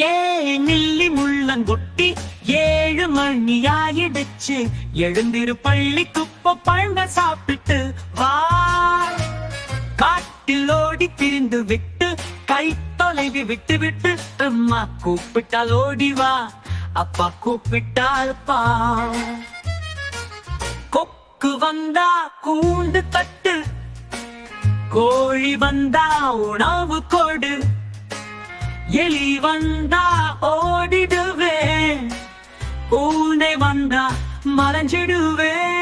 ஏ நில்லி முள்ளங்குட்டி ஏழு மணி ஆயிடுச்சு எழுந்திரு பள்ளி குப்ப பழங்க சாப்பிட்டு வா. காட்டில் ஓடி திரிந்து விட்டு கை தொலைவி விட்டு விட்டு அம்மா கூப்பிட்டால் ஓடி வா. அப்பா கூப்பிட்டால் பா. கொக்கு வந்தா கூண்டு தட்டு கோழி வந்தா உணவு கொடு. எலி வந்தா ஓடிடுவேன். பூனை வந்தா மறைஞ்சிடுவேன்.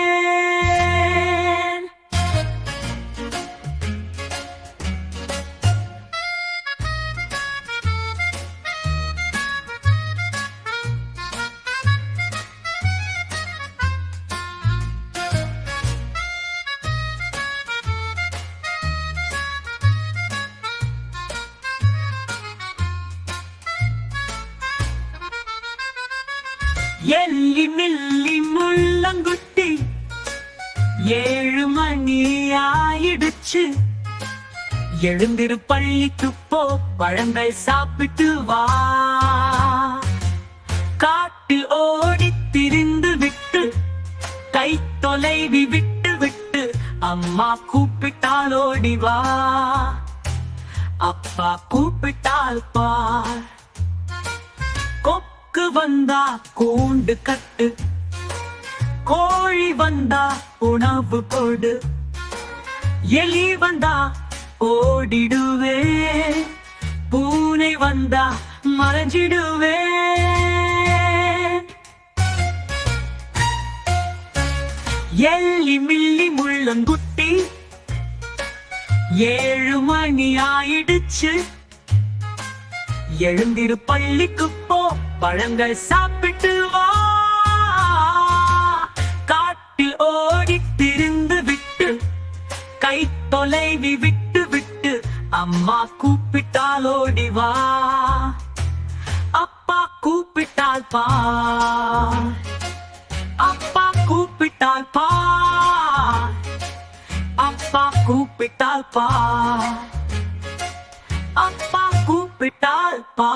எல்லி மில்லி முள்ளங்குட்டி ஏழு மணி ஆயிடுச்சு எழுந்திரு பள்ளிக்கு போ பழங்கள் சாப்பிட்டு வா. காட்டு ஓடி திரிந்து விட்டு கை தொலைவி விட்டு விட்டு அம்மா கூப்பிட்டால் ஓடி வா. அப்பா கூப்பிட்டால் பார். வந்தா கூண்டு கட்டு. கோழி வந்தா உணவு போடு. எலி வந்தா ஓடிடுவே. பூனை வந்தா மறைஞ்சிடுவே. எல்லி மில்லி முள்ளங்குட்டி. ஏழு மணி ஆயிடுச்சு. எழுந்திரு பள்ளிக்கு போ பழங்கள் சாப்பிட்டு வா. காட்டில் ஓடி திரிந்து விட்டு கை தொலைவி விட்டு விட்டு அம்மா கூப்பிட்டால் ஓடி வா. அப்பா கூப்பிட்டால் பா. அப்பா கூப்பிட்டால் பா. அப்பா கூப்பிட்டால் பா. அப்பா கூப்பிட்டால் பா